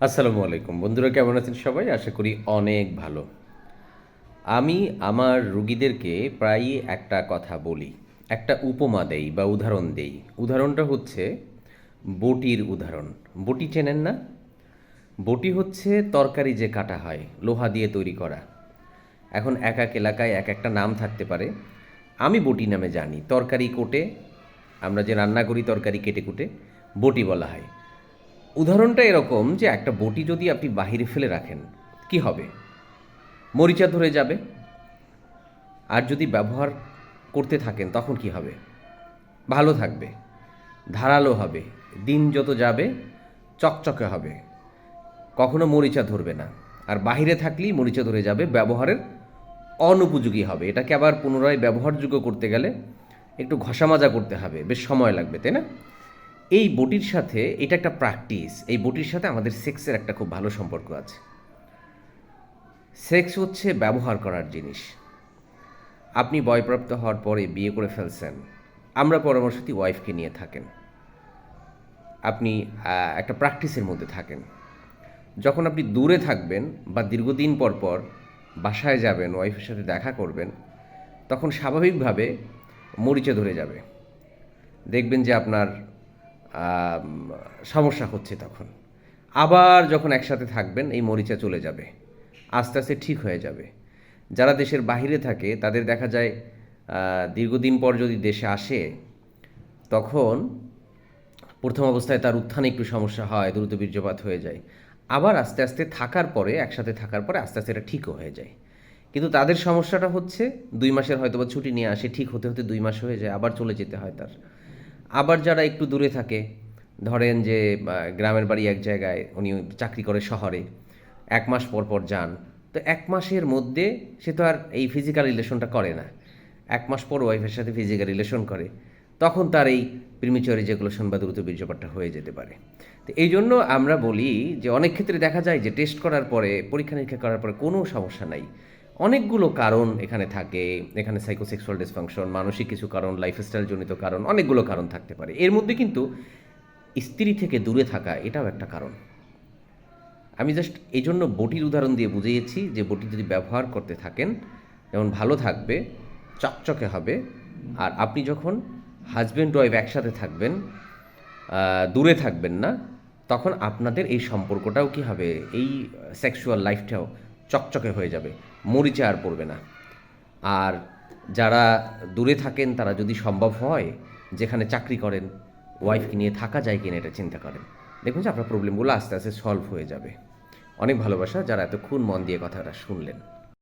আসসালামু আলাইকুম। বন্ধুরা, কেমন আছেন সবাই? আশা করি অনেক ভালো। আমি আমার রুগীদেরকে প্রায়ই একটা কথা বলি, একটা উপমা দেই বা উদাহরণ দেই। উদাহরণটা হচ্ছে বটির উদাহরণ। বটি চেনেন না? বটি হচ্ছে তরকারি যে কাটা হয়, লোহা দিয়ে তৈরি করা। এখন এক এক এলাকায় এক একটা নাম থাকতে পারে। আমি বটি নামে জানি, তরকারি কোটে, আমরা যে রান্না করি তরকারি কেটে কুটে, বটি বলা হয়। উদাহরণটা এরকম যে একটা বটি যদি আপনি বাহিরে ফেলে রাখেন, কি হবে? মরিচা ধরে যাবে। আর যদি ব্যবহার করতে থাকেন, তখন কি হবে? ভালো থাকবে, ধারালো হবে, দিন যত যাবে, চকচকে হবে। কখনো মরিচা ধরবে না। আর বাহিরে থাকলেই মরিচা ধরে যাবে, ব্যবহারের অনুপযোগী হবে। এটাকে আবার পুনরায় ব্যবহারযোগ্য করতে গেলে একটু ঘষা মাজা করতে হবে, বেশ সময় লাগবে, তাই না? এই বটির সাথে এটা একটা প্র্যাকটিস এই বটির সাথে আমাদের সেক্সের একটা খুব ভালো সম্পর্ক আছে। সেক্স হচ্ছে ব্যবহার করার জিনিস। আপনি বয়প্রাপ্ত হওয়ার পরে বিয়ে করে ফেলছেন, আমরা পরামর্শতি ওয়াইফকে নিয়ে থাকেন। আপনি একটা প্র্যাকটিসের মধ্যে থাকেন। যখন আপনি দূরে থাকবেন বা দীর্ঘদিন পর পর বাসায় যাবেন ওয়াইফের সাথে দেখা করবেন, তখন স্বাভাবিকভাবে মরিচে ধরে যাবে। দেখবেন যে আপনার সমস্যা হচ্ছে তখন। আবার যখন একসাথে থাকবেন, এই মরিচা চলে যাবে। আস্তে আস্তে ঠিক হয়ে যাবে। যারা দেশের বাইরে থাকে, তাদের দেখা যায় দীর্ঘদিন পর যদি দেশে আসে, তখন প্রথম অবস্থায় তার উত্থানে একটু সমস্যা হয়, দ্রুত বীর্যপাত হয়ে যায়। আবার আস্তে আস্তে থাকার পরে, একসাথে থাকার পরে আস্তে আস্তে এটা ঠিকও হয়ে যায়। কিন্তু তাদের সমস্যাটা হচ্ছে, দুই মাসের হয়তো বা ছুটি নিয়ে আসে, ঠিক হতে হতে দুই মাস হয়ে যায়, আবার চলে যেতে হয় তার। আবার যারা একটু দূরে থাকে, ধরেন যে গ্রামের বাড়ি এক জায়গায় উনি চাকরি করে শহরে, এক মাস পর পর যান, তো এক মাসের মধ্যে সে তো আর এই ফিজিক্যাল রিলেশনটা করে না। এক মাস পর ওয়াইফের সাথে ফিজিক্যাল রিলেশন করে, তখন তার এই প্রিমিচরি যেগুলো বা দ্রুত বীর্যপাতটা হয়ে যেতে পারে। তো এই জন্য আমরা বলি যে, অনেক ক্ষেত্রে দেখা যায় যে টেস্ট করার পরে পরীক্ষা নিরীক্ষা করার পরে কোনো সমস্যা নাই। অনেকগুলো কারণ এখানে থাকে, এখানে সাইকোসেক্সুয়াল ডিসফাংশন মানসিক কিছু কারণ লাইফস্টাইলজনিত কারণ, অনেকগুলো কারণ থাকতে পারে। এর মধ্যে কিন্তু স্ত্রী থেকে দূরে থাকা এটাও একটা কারণ। আমি জাস্ট এই জন্য বটির উদাহরণ দিয়ে বুঝিয়েছি যে বটি যদি ব্যবহার করতে থাকেন, যেমন ভালো থাকবে, চকচকে হবে, আর আপনি যখন হাজব্যান্ড ওয়াইফ একসাথে থাকবেন দূরে থাকবেন না, তখন আপনাদের এই সম্পর্কটাও কি হবে? এই সেক্সুয়াল লাইফটাও চকচকে হয়ে যাবে, মরিচে আর পড়বে না। আর যারা দূরে থাকেন, তারা যদি সম্ভব হয় যেখানে চাকরি করেন ওয়াইফকে নিয়ে থাকা যায় কিনা এটা চিন্তা করেন। দেখুন যে আপনার প্রবলেমগুলো আস্তে আস্তে সলভ হয়ে যাবে। অনেক ভালোবাসা যারা এতক্ষণ মন দিয়ে কথাটা শুনলেন।